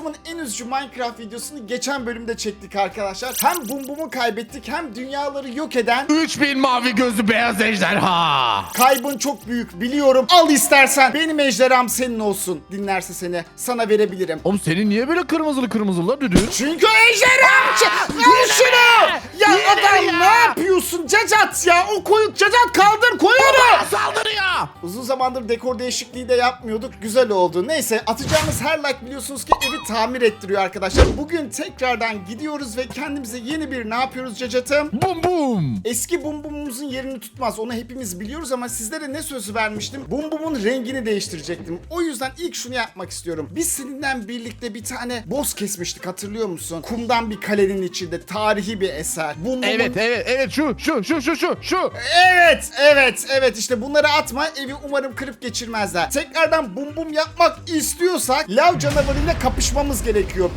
Hayatımın en üzücü Minecraft videosunu geçen bölümde çektik arkadaşlar. Hem Bum Bum'u kaybettik hem dünyaları yok eden 3000 mavi gözlü beyaz ejderha. Kaybın çok büyük biliyorum. Al istersen benim ejderham senin olsun. Dinlerse seni sana verebilirim. Oğlum senin niye böyle kırmızılı kırmızılı la düdüğün? Çünkü ejderham ç- Al şunu! Ya adam ne yapıyorsun Cacat ya? O koyu Cacat kaldır koyunu! Saldırıyor. Uzun zamandır dekor değişikliği de yapmıyorduk. Güzel oldu. Neyse atacağımız her like biliyorsunuz ki evi tamir ettiriyor arkadaşlar. Bugün tekrardan gidiyoruz ve kendimize yeni bir ne yapıyoruz Cacat'ım? Bum bum. Eski Bum Bum'umuzun yerini tutmaz. Onu hepimiz biliyoruz ama sizlere ne sözü vermiştim? Bum Bum'un rengini değiştirecektim. O yüzden ilk şunu yapmak istiyorum. Biz seninle birlikte bir tane boss kesmiştik hatırlıyor musun? Kumdan bir kalenin içinde tarihi bir eser. Bum Bum'un... Evet evet evet şu şu şu şu şu şu. Evet, evet, evet işte bunları atma evi umarım kırıp geçirmezler. Tekrardan bum bum yapmak istiyorsak lav canavarıyla kapışmamız gerekiyor.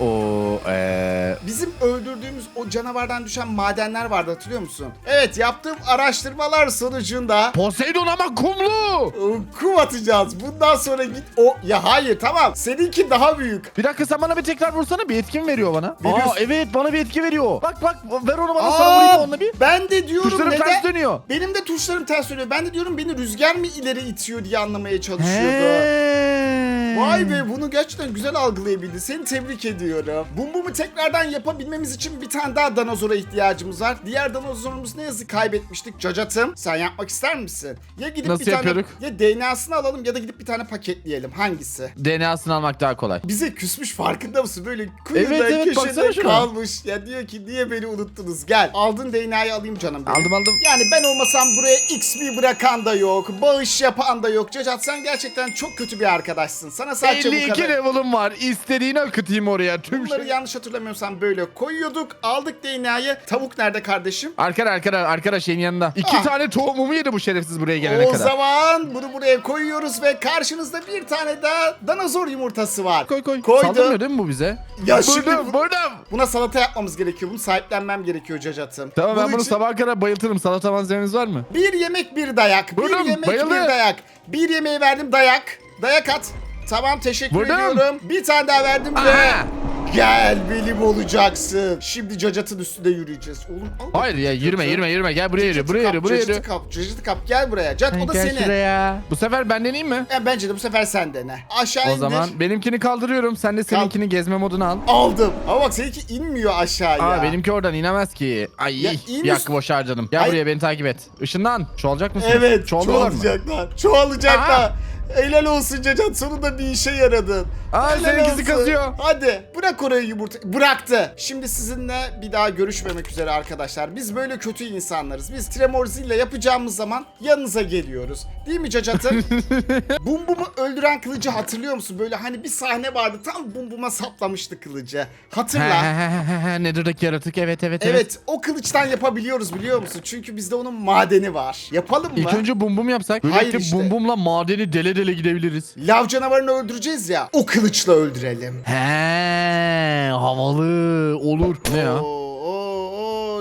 O eee Bizim öldürdüğümüz o canavardan düşen madenler vardı hatırlıyor musun? Evet yaptığım araştırmalar sonucunda Poseidon ama kumlu. ıı, kum atacağız. Bundan sonra git o... Ya hayır tamam seninki daha büyük. Bir dakika sen bana bir tekrar vursana bir etkin veriyor bana. Veriyorsun. Aa evet bana bir etki veriyor. Bak bak ver onu bana sana vurayım onunla bir. ben de diyorum Tuşlarım neden... ters dönüyor. Benim de tuşlarım ters dönüyor. Ben de diyorum beni rüzgar mı ileri itiyor diye anlamaya çalışıyordu. He. Vay be bunu gerçekten güzel algılayabildi. Seni tebrik ediyorum. Bum Bum'u tekrardan yapabilmemiz için bir tane daha dinozora ihtiyacımız var. Diğer dinozorumuz ne yazık kaybetmiştik. Cacat'ım sen yapmak ister misin? Ya gidip Nasıl bir tane yapıyorduk? ya DNA'sını alalım ya da gidip bir tane paketleyelim. Hangisi? DNA'sını almak daha kolay. Bize küsmüş farkında mısın? Böyle kuyuda Evet, evet, baksana köşede şuna. kalmış. Ya diyor ki niye beni unuttunuz? Gel. Aldın DNA'yı alayım canım benim. Aldım aldım. Yani ben olmasam buraya XP bırakan da yok, bağış yapan da yok. Cacat sen gerçekten çok kötü bir arkadaşsın. Sana sadece bu 52 kadar. level'ım var. İstediğini akıtayım oraya. Tüm Bunları şey. yanlış hatırlamıyorsam böyle koyuyorduk. Aldık DNA'yı. Tavuk nerede kardeşim? Arkada arkada arkada şeyin yanında. İki Ah. tane tohumumu yedi bu şerefsiz buraya gelene o kadar. zaman bunu buraya koyuyoruz ve karşınızda bir tane daha dinozor yumurtası var. Koy koy. Koydum. Saldırmıyor değil mi bu bize? Ya şimdi Buldum bu- buldum. Buna salata yapmamız gerekiyor. Bunu sahiplenmem gerekiyor Cacat'ım. Tamam ben Bunun bunu için sabaha kadar bayıltırım. Salata malzemeniz var mı? Bir yemek bir dayak. Bir yemek bayıldı. bir dayak. Bir yemeği verdim dayak. Dayak at. Tamam teşekkür Vurdum. ediyorum. Bir tane daha verdim ve Aha. gel benim olacaksın. Şimdi Cacat'ın üstünde yürüyeceğiz. Oğlum al Hayır ya yürüme yürüme yürüme. Gel buraya yürü Cacat'ı buraya kap, yürü buraya yürü. Cacat'ı kap, Cacat'ı kap gel buraya. Cat o da Gel senin. şuraya. Bu sefer ben deneyeyim mi? Ya bence de bu sefer sen dene. Aşağı O indir. zaman benimkini kaldırıyorum. Sen de seninkini gezme moduna al. Aldım. Ama bak seninki inmiyor aşağıya. Aa benimki oradan inemez ki. Ay Ya bir in hakkı boş harcadım. Gel Ay- buraya beni takip et. Işından çoğalacak mısın? Evet Çoğalıyorlar mı? çoğalacaklar. Çoğalacaklar. Aha. Helal olsun Cacat sonunda bir işe yaradın. Aa, Helal seninkisi olsun. kazıyor. Hadi bırak orayı yumurta. Bıraktı. Şimdi sizinle bir daha görüşmemek üzere arkadaşlar. Biz böyle kötü insanlarız. Biz Tremorzilla yapacağımız zaman yanınıza geliyoruz. Değil mi Cacat'ım? Bum Bum'u öldüren kılıcı hatırlıyor musun? Böyle hani bir sahne vardı tam Bum Bum'a saplamıştı kılıcı. Hatırla. Nether'daki yaratık evet evet evet. Evet o kılıçtan yapabiliyoruz biliyor musun? Çünkü bizde onun madeni var. Yapalım mı? İlk önce bum bum yapsak. Hayır Böylelikle işte. bum bumla madeni dele dele gidebiliriz. Lav canavarını öldüreceğiz ya. O kılıçla öldürelim. He havalı olur. Ne ya? Oo,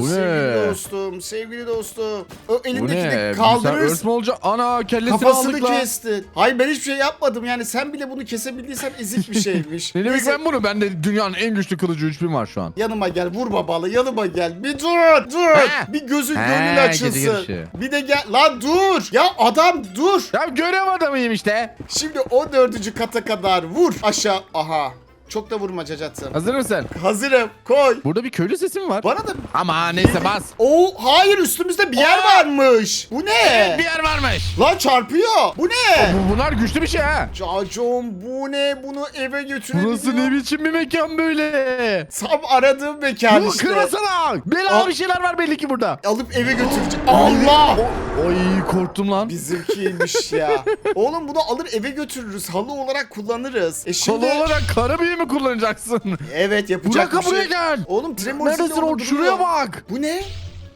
Bu sevgili ne? dostum, sevgili dostum. O elindekini ne? Sen olacak? Ana kellesini Kafasını aldık lan. kestin. Hayır ben hiçbir şey yapmadım yani sen bile bunu kesebildiysen ezik bir şeymiş. Ne demek Neyse, ben bunu? Bende dünyanın en güçlü kılıcı 3000 var şu an. Yanıma gel vur babalı yanıma gel. Bir dur dur. Ha. Bir gözün gönül gece açılsın. Bir de gel. Lan dur. Ya adam dur. Ya görev adamıyım işte. Şimdi o dördüncü kata kadar vur. Aşağı. Aha. Çok da vurma cacatım. Hazır mısın? Hazırım. Koy. Burada bir köylü sesi mi var? Bana da Ama neyse bas. Oo hayır üstümüzde bir yer Aa! varmış. Bu ne? Bir yer varmış. Lan çarpıyor. Bu ne? Bu, bunlar güçlü bir şey ha. Cacom bu ne? Bunu eve götürebiliyor. Burası ne biçim bir mekan böyle? Tam aradığım mekan Bu işte. kırmasana. Belalı Al. bir şeyler var belli ki burada. Alıp eve götüreceğim. Allah! Ay korktum lan. Bizimkiymiş ya. Oğlum bunu alır eve götürürüz. Halı olarak kullanırız. E şimdi... Halı olarak kara büyü mü kullanacaksın? Evet yapacak Burak'a bir şey. buraya gel. Oğlum Tremor Neredesin orada? Şuraya bak. Bu ne?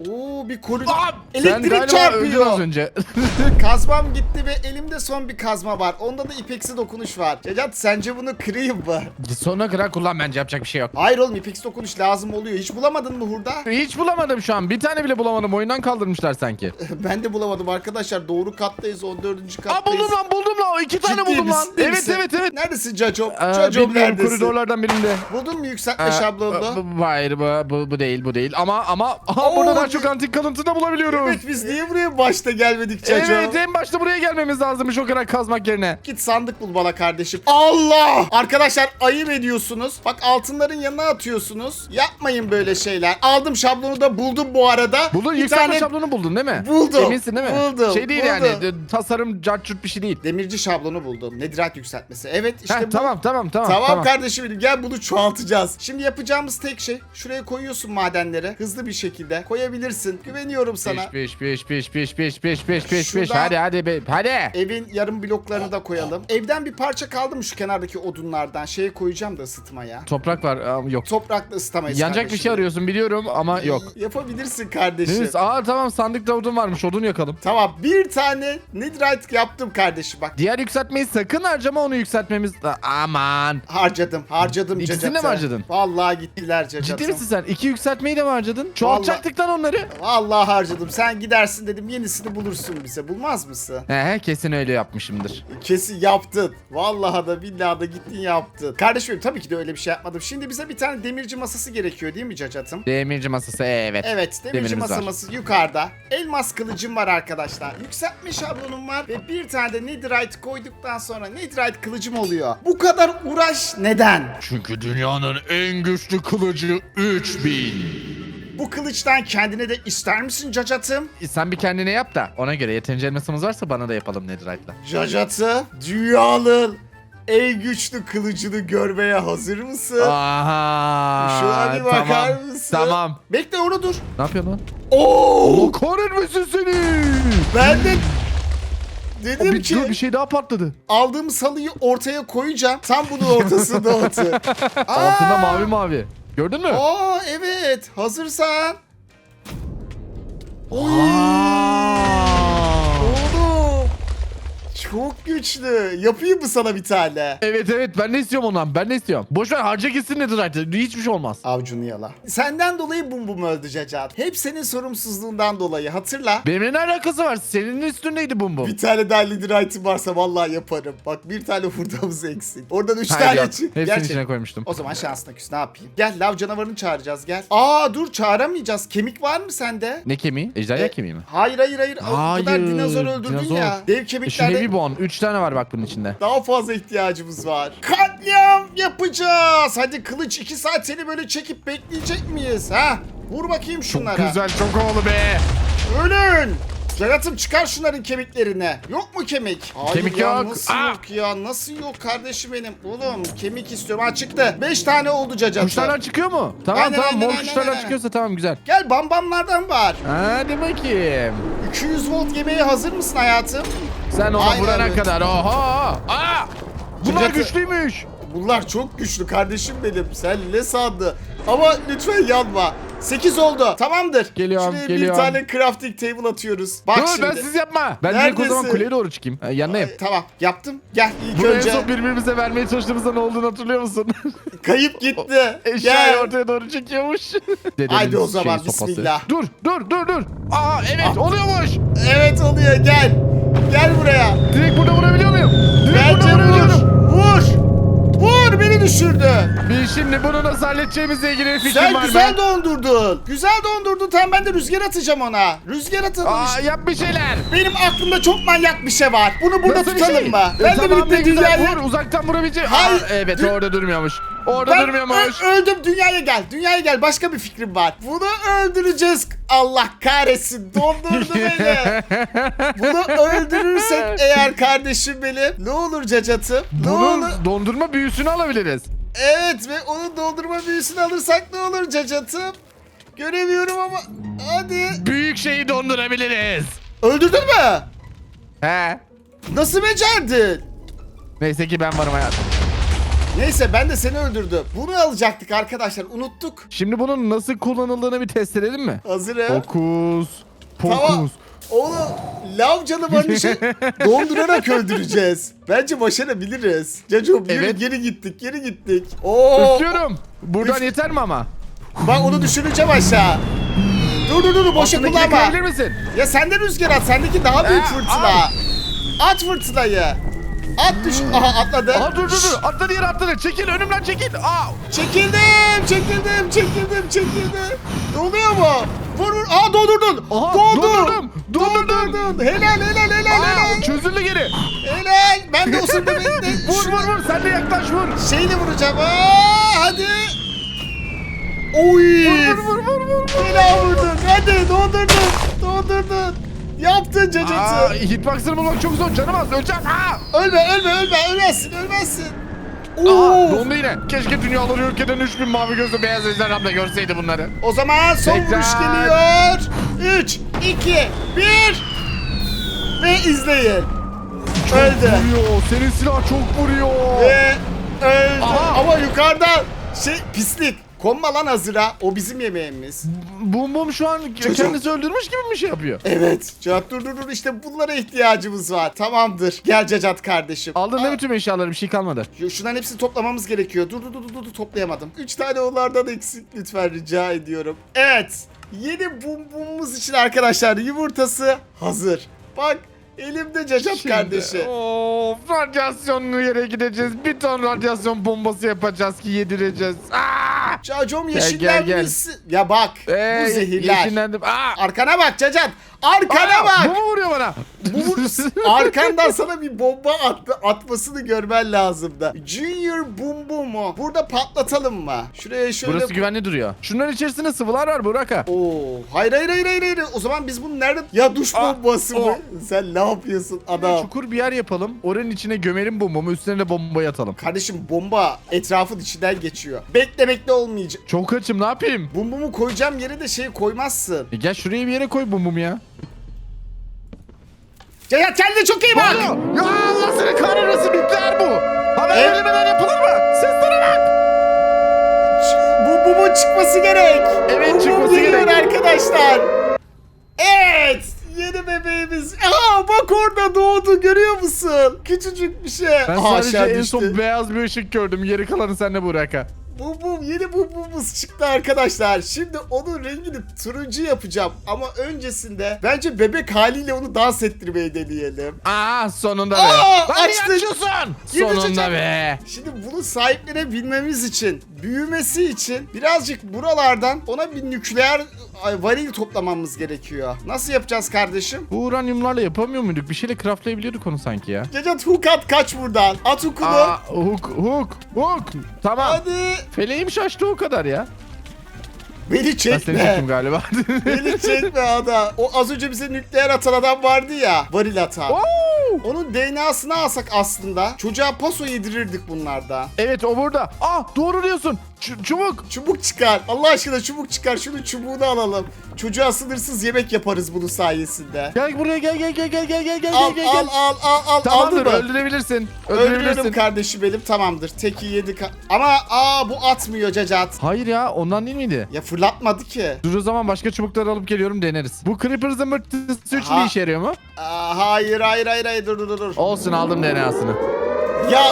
Oo bir koridor. Sen Elektrik galiba öldün çarpıyor. az önce. Kazmam gitti ve elimde son bir kazma var. Onda da ipeksi dokunuş var. Cacat sence bunu kırayım mı? Sonuna kadar kullan bence yapacak bir şey yok. Hayır oğlum ipeksi dokunuş lazım oluyor. Hiç bulamadın mı hurda? Hiç bulamadım şu an. Bir tane bile bulamadım. Oyundan kaldırmışlar sanki. ben de bulamadım arkadaşlar. Doğru kattayız 14. Aa kattayız. buldum lan buldum lan. İki tane Ciddi buldum lan. misin? Ciddi Evet misin? evet evet. Neredesin Caco? Aa, Caco bilmiyorum neredesin? koridorlardan birinde. Buldun mu yükseltme Aa, şablonunu? bu- bu- Hayır bu, bu, bu değil bu değil. Ama ama aha, Oo, burada bir- çok antik kalıntı da bulabiliyoruz. Evet biz niye buraya başta gelmedik Caco? Evet en başta buraya gelmemiz lazımmış o kadar kazmak yerine. Git sandık bul bana kardeşim. Allah! Arkadaşlar ayıp ediyorsunuz. Bak altınların yanına atıyorsunuz. Yapmayın böyle şeyler. Aldım şablonu da buldum bu arada. Buldun Bir yükselme tane şablonu buldun değil mi? Buldum, Eminsin değil mi? buldum, Şey değil buldum. yani de- tasarım cartçurt bir şey değil. Demirci şablonu buldum. Nedirat yükseltmesi. Evet işte Heh, bu. tamam tamam tamam. Tamam, kardeşim benim gel bunu çoğaltacağız. Şimdi yapacağımız tek şey şuraya koyuyorsun madenleri hızlı bir şekilde yapabilirsin. Güveniyorum sana. 5 5 5 5 5 5 5 5 5 Şuradan- hadi hadi be- hadi. Evin yarım bloklarını da koyalım. Evden bir parça kaldı mı şu kenardaki odunlardan? Şeye koyacağım da ısıtmaya. Toprak var am, yok. Toprakla ısıtamayız Yanacak bir şey arıyorsun biliyorum ama yok. Yapabilirsin kardeşim. Deniz aa tamam sandıkta odun varmış odun yakalım. Tamam bir tane Nidrite yaptım kardeşim bak. Diğer yükseltmeyi sakın harcama onu yükseltmemiz. Aman. Harcadım harcadım İkisini de mi harcadın? Vallahi gittiler cacatım. Ciddi misin sen? İki yükseltmeyi de mi harcadın? Vallahi- Çoğaltacaktık lan onları. Vallahi harcadım. Sen gidersin dedim yenisini bulursun bize. Bulmaz mısın? He kesin öyle yapmışımdır. Kesin yaptın. Vallahi da billahi da gittin yaptın. Kardeşim benim, tabii ki de öyle bir şey yapmadım. Şimdi bize bir tane demirci masası gerekiyor değil mi cacatım? Demirci masası evet. Evet demirci Demirimiz var. masamız yukarıda. Elmas kılıcım var arkadaşlar. Yükseltme şablonum var ve bir tane de netherite koyduktan sonra netherite kılıcım oluyor. Bu kadar uğraş neden? Çünkü dünyanın en güçlü kılıcı 3000. Bu kılıçtan kendine de ister misin cacatım? Sen bir kendine yap da ona göre yeterince elmasımız varsa bana da yapalım Netherite'la. Cacatı dünyanın en güçlü kılıcını görmeye hazır mısın? Aha. Şuna bir bakar tamam. mısın? Tamam. Bekle orada dur. Ne yapıyorsun lan? Oo! Allah kahretmesin seni. Ben de dedim bir, ki dur, bir şey daha patladı. aldığım salıyı ortaya koyacağım. Tam bunun ortasında otur. Altında mavi mavi. Gördün mü? Aa evet hazırsan. Oy! Aa. Çok güçlü. Yapayım mı sana bir tane? Evet evet ben ne istiyorum ondan ben ne istiyorum. Boş ver harca gitsin Netherite'e hiçbir şey olmaz. Avcunu yala. Senden dolayı bum bum öldü Cacat. Hep senin sorumsuzluğundan dolayı hatırla. Benimle ne alakası var? Senin üstündeydi bum bum. Bir tane daha leader item varsa vallahi yaparım. Bak bir tane hurdamız eksik. Oradan üç Hayır tane yok. çık. Hepsini Gerçi- içine koymuştum. O zaman şansına küs ne yapayım? Gel lav canavarını çağıracağız gel. Aa dur çağıramayacağız. Kemik var mı sende? Ne kemiği? Ejderha E, kemiği mi? Hayır hayır hayır. O kadar Hayır, dinozor öldürdün dinozor. ya. Dev E, Şu kemiklerle heavy bone. 3 tane var bak bunun içinde. daha fazla ihtiyacımız var. Katliam yapacağız. Hadi kılıç 2 saat seni böyle çekip bekleyecek miyiz? Ha? Vur bakayım şunlara. Çok güzel çok havalı be. Ölün. Yaratım çıkar şunların kemiklerini. Yok mu kemik? Hayır Kemik ya, yok. Nasıl Aa! yok ya? Nasıl yok kardeşim benim? Oğlum kemik istiyorum. Ha çıktı. 5 tane oldu cacatı. Kuşlardan çıkıyor mu? Tamam Aynen, tamam aynen, mor aynen, kuşlardan aynen. çıkıyorsa tamam güzel. Gel bambamlardan var. Hadi bakayım. 200 volt yemeğe hazır mısın hayatım? Sen ona Aynen vurana öyle. kadar oha. Aa! Bunlar Cacatı- güçlüymüş. Bunlar çok güçlü kardeşim benim. Sen ne sandın? Ama lütfen yanma. 8 oldu. Tamamdır. Geliyorum, Şuraya geliyorum. bir tane crafting table atıyoruz. Bak Dur şimdi. ben siz yapma. Ben direkt o zaman Neredesin? kuleye doğru çıkayım. Ha, yanındayım. Ay, tamam yaptım. Gel ilk Bunu en önce. son birbirimize vermeye çalıştığımızda ne olduğunu hatırlıyor musun? Kayıp gitti. Eşyayı Gel. ortaya doğru çekiyormuş. Dedemin Haydi o zaman, şeyi, sopası. bismillah. Dur dur dur dur. Aa evet Ah. oluyormuş. Evet oluyor gel. Gel buraya. Direkt burada vurabiliyor muyum? Direkt Bence burada vur. vurabiliyorum. Vur. Vur beni düşürdü. Biz şimdi bunu nasıl halledeceğimizle ilgili bir fikrim Sen var güzel mı? dondurdun. Güzel dondurdun. Tamam ben de rüzgar atacağım ona. Rüzgar atalım Aa işte. yap bir şeyler. Benim aklımda çok manyak bir şey var. Bunu burada Nasıl bir tutalım şey? mı? E, Ben de tamam, ne birlikte güzel. dünyayı... Vur uzaktan vurabileceğim. Hayır, Aa, evet dü- orada durmuyormuş. Orada Ben durmuyormuş. ö- öldüm dünyaya gel. Dünyaya gel. Başka bir fikrim var. Bunu öldüreceğiz. Allah kahretsin. Dondurdu beni. Bunu öldürürsek eğer kardeşim benim. Ne olur cacatım? Ne Bunun olur? dondurma büyüsünü alabiliriz. Evet ve onun dondurma büyüsünü alırsak ne olur cacatım? Göremiyorum ama. Hadi. Büyük şeyi dondurabiliriz. Öldürdün mü? He. Nasıl becerdin? Neyse ki ben varım hayatım. Neyse ben de seni öldürdüm. Bunu alacaktık arkadaşlar unuttuk. Şimdi bunun nasıl kullanıldığını bir test edelim mi? Hazırım. Fokus. Tamam. Oğlum lav canavarını şey dondurarak öldüreceğiz. Bence başarabiliriz. Cacım yürü Evet. geri gittik geri gittik. Oo. Üflüyorum. Buradan Üf. yeter mi ama? Bak onu düşüreceğim aşağı. Dur dur dur boşa Altındakini kullanma. kırabilir misin? Ya sende rüzgar at sendeki daha büyük Ee, fırtına. At fırtınayı. At düş. Aha atladı. Aha dur dur dur. Atladı yere atladı. Çekil önümden çekil. Aa. Çekildim, çekildim, çekildim, çekildim. Doluyor mu? Vur vur. Aa doldurdun. Aha, Doldurdun. Doldurdun. Helal helal helal Aa, helal. çözüldü geri. Helal. Ben de osurdum. ben de. Vur vur vur. Sen de yaklaş vur. Şeyle vuracağım. Aa, hadi. Oy. Vur vur vur vur. vur. Helal vurdun. Hadi doldurdun. Doldurdun. Yaptın Aa, cacatı. hitbox'ını bulmak çok zor. Canım az. Öleceğim. Aa. Ölme ölme ölme. Ölmezsin ölmezsin. Aa, dondu yine. Keşke dünyaları yok eden 3000 mavi gözlü beyaz ejderham da görseydi bunları. O zaman son Tekrar. vuruş geliyor. 3, 2, 1 ve izleyin. Öldü. Vuruyor. Senin silah çok vuruyor. Ve öldü. Aha. Ama yukarıdan şey pislik. Konma lan hazıra. O bizim yemeğimiz. Bum bum şu an kendisi öldürmüş gibi bir şey yapıyor. Evet. Cacat dur dur dur işte bunlara ihtiyacımız var. Tamamdır. Gel Cacat kardeşim. Aldın ne Aa, bütün eşyaları bir şey kalmadı. Yo, Şunların hepsini toplamamız gerekiyor. Dur dur dur dur, dur toplayamadım. 3 tane onlardan eksik lütfen rica ediyorum. Evet. Yeni bum bumumuz için arkadaşlar yumurtası hazır. Bak elimde Cacat Şimdi, kardeşi. Of radyasyonlu yere gideceğiz. Bir ton radyasyon bombası yapacağız ki yedireceğiz. Aa! Cacom misin? Ya bak Ee, bu zehirler. yeşillendim. Aa! Arkana bak Cacat. Arkana Aa, bak. Bu mu vuruyor bana? Bu arkandan sana bir bomba attı, atmasını görmen lazımdı. Junior Boom Boom'u burada patlatalım mı? Şuraya şöyle... Burası güvenli duruyor. Şunların içerisinde sıvılar var Burak'a. Oo, hayır hayır hayır hayır hayır. O zaman biz bunu nerede? Ya duş Aa, bombası mı? o. Sen ne yapıyorsun adam? Çukur bir yer yapalım. Oranın içine gömelim bombamı. Üstüne de bombayı atalım. Kardeşim bomba etrafın içinden geçiyor. Bekle bekle olmayacak. Çok açım ne yapayım? Bombumu koyacağım yere de şey koymazsın. E gel şuraya bir yere koy bombumu ya. Ceyhat kendine çok iyi bak. Ya Allah seni kahretsin nükleer bu. Haber verilmeden yapılır mı? Seslere bak. Ç- Bu bumun çıkması gerek. Evet, bum çıkması geliyor gerek. arkadaşlar. Evet. Yeni bebeğimiz. Aa bak orada doğdu görüyor musun? Küçücük bir şey. Ben Aha, sadece aşağı en düştü. son beyaz bir ışık gördüm. Geri kalanı sende Burak'a. Bum bum yeni bum bumumuz çıktı arkadaşlar. Şimdi onun rengini turuncu yapacağım. Ama öncesinde bence bebek haliyle onu dans ettirmeyi deneyelim. Aa sonunda be. Aa, Lan niye açıyorsun? Yine Sonunda çocuk. be. Şimdi bunu sahiplenebilmemiz için, büyümesi için birazcık buralardan ona bir nükleer ay, varil toplamamız gerekiyor. Nasıl yapacağız kardeşim? Bu uranyumlarla yapamıyor muyduk? Bir şeyle craftlayabiliyorduk onu sanki ya. Cacat hook at kaç buradan. At hook'unu. Aa, hook, hook, hook. Tamam. Hadi. Feleğim şaştı o kadar ya. Beni Ben seni çekme. çektim galiba. Beni çekme ada. O az önce bize nükleer atan adam vardı ya. Varil atan. Oo! Onun DNA'sını alsak aslında çocuğa paso yedirirdik bunlarda. evet o burada. Ah doğru diyorsun. Ç- çubuk. Çubuk çıkar. Allah aşkına çubuk çıkar. Şunun çubuğunu alalım. Çocuğa sınırsız yemek yaparız bunun sayesinde. Gel buraya gel gel gel gel gel gel gel Al gel al gel. al al al. Tamamdır Aldın mı? öldürebilirsin. Öldürebilirsin. kardeşim benim tamamdır. Teki yedi ka- Ama aa bu atmıyor cacat. Hayır ya ondan değil miydi? Ya fırlatmadı ki. Dur o zaman başka çubukları alıp geliyorum deneriz. Bu Creeper zımbırtısı 3 Aha. işe yarıyor mu? Aa, hayır hayır hayır hayır dur dur dur. Olsun aldım DNA'sını. Ya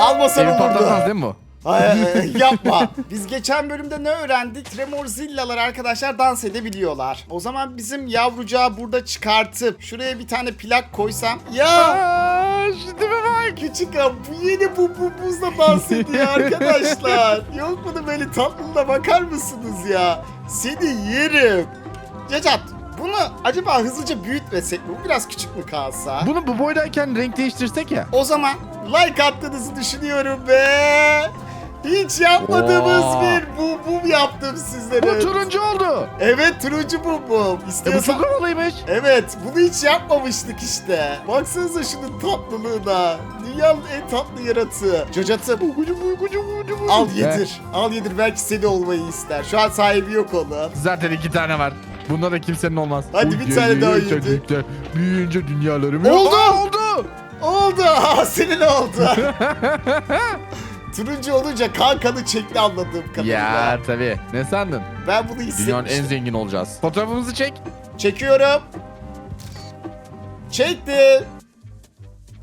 almasan Evi patlatmaz olurdu. değil mi bu? Ay, ay, yapma. Biz geçen bölümde ne öğrendik? Tremorzillalar arkadaşlar dans edebiliyorlar. O zaman bizim yavrucağı burada çıkartıp şuraya bir tane plak koysam. Ya şimdi mi bak? küçük am bu yeni bu bu buzla dans ediyor arkadaşlar. Yok da böyle tatlılığına bakar mısınız ya? Seni yerim. Cacat bunu acaba hızlıca büyütmesek mi? Bu biraz küçük mü kalsa? Bunu bu boydayken renk değiştirsek ya. O zaman like attığınızı düşünüyorum be. Hiç yapmadığımız Oo. bir bu bum yaptım sizlere. Bu turuncu oldu. Evet turuncu bum bum. E bu İstiyorsan... çok havalıymış. Evet bunu hiç yapmamıştık işte. Baksanıza şunun tatlılığına. Dünyanın en tatlı yaratığı. Cacatım al yedir. Al yedir belki seni olmayı ister. Şu an sahibi yok onun. Zaten iki tane var. Bunda da kimsenin olmaz. Hadi bir tane daha geliyor yedi. çocuklar. Büyüyünce dünyalarım Oldu. Aa, oldu. Oldu. Senin oldu. Turuncu olunca kankanı çekti anladığım kadarıyla. Ya tabii. Ne sandın? Ben bunu Dünyanın en hissetmiştim. zengin olacağız. Fotoğrafımızı çek. Çekiyorum. Çektim.